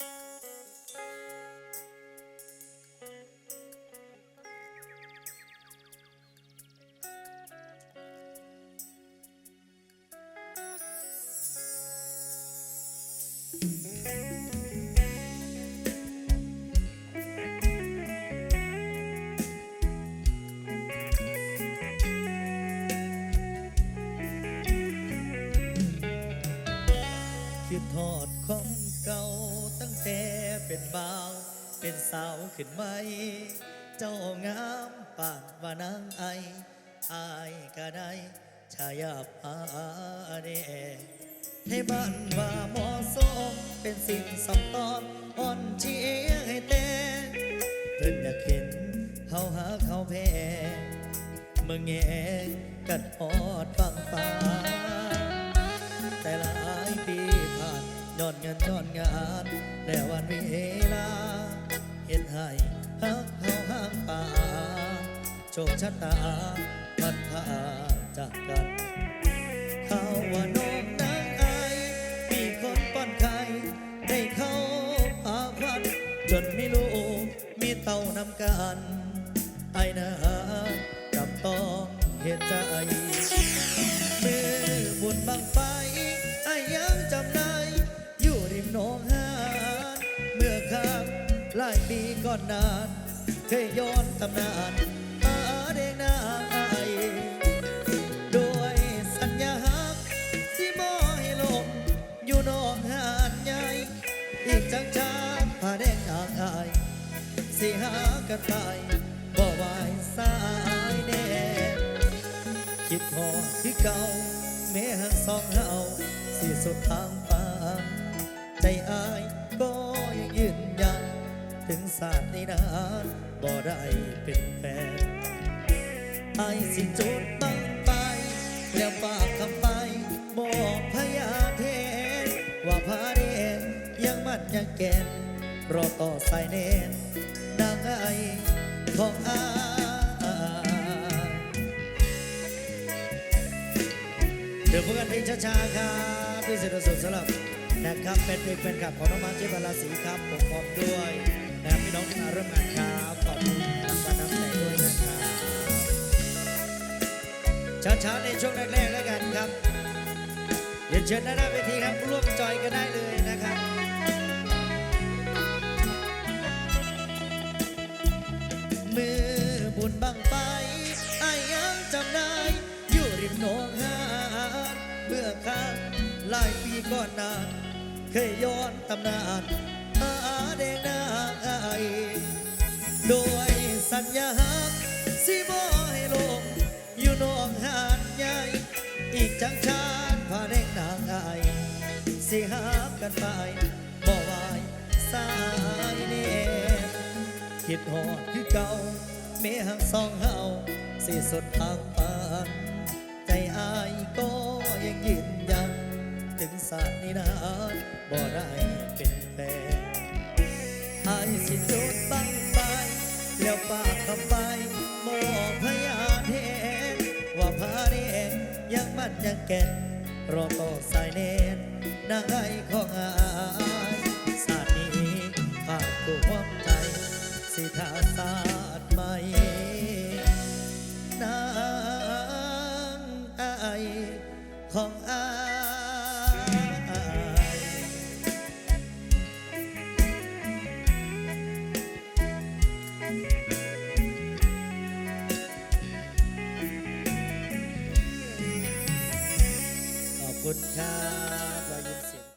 คิดทอดของเก่า ตั้งแต่เป็นบ่าว เป็นสาวขึ้นไหม เจ้างามปานว่านางไออายก็ได้ชายาพาเดให้บ้านว่าหมาะสมเป็นสิ่งสำตอนอ่อนเชียงให้เต้เพิ่นอยากเห็นเฮาหาเขาแพ้เมื่อแงกัดพอดฟังฟ้าแต่หลายปีผ่านยอนเงินยอนงาน และวันเวลาเห็นให้ฮักเฮาห้างป่าโชคชะตาพัดพาจากกันเขาว่าน้องนางไอายมีคนป้อนไข่ได้เข้าพาควันจนไม่รู้มีเต่านำกันไอ้นากับต้องเหตุใจ ปีก่อนนานเคยย้อนตำนานอาเด็กนางไอด้วยสัญญาหักที่มอให้ลมอยู่นองหานใหญ่อีกจังจางผาแดงนางไอสิหากันไปบ่ไหวสายแน่คิดพอที่เก่าแม้หักสองเฮาสิสุดทางฟ้าใจอาย ถึงศาสตร์นี้นาบ่ได้เป็นแฟนไอายสิจุดบังไป แล้วฝากคำไป บอกพญาเทนว่าพาเดนยังมันยังแก่นรอต่อสายเนนนางไอของอาเดี๋ยวพบกันเพลงช้าๆครับพี่เสด็จสุดสำหรับนะครับเป็นเพลงเป็นขับของน้องมาร์คเจบาลาสีครับผมพร้อมด้วย พี่น้องที่มาร่วมงานครับขอบคุณรางวัลน้ำใจด้วยนะครับช้าๆในช่วงแรกๆแล้วกันครับเรียนเชิญด้านหน้าเวทีครับร่วมจอยกันได้เลยนะครับมือบุญบังไปไอ้ายยังจำได้ อยู่ริมหนองหานเมื่อครั้งหลายปีก่อนนาน เคยย้อนตำนาน ยสัญญาหักสิบ่ให้ลง อยู่นองหานใหญ่อีกจังชาติพาเด็กนางอายสิหากันไปบ่ไหวสายเนตคิดหอดคือเก่าเมหักสองเฮาสิสุดทางฝันใจอายก็ยังยืนยันถึงศาสตร์นี้นานบ่ได้ แล้วปากคำไปมองพยาเทนว่าพาเดงยังมันยังแก่นรอต่อสายเนนนางไอของอายศาสตร์นี้ฝากตัวควใจสิทาสา good time.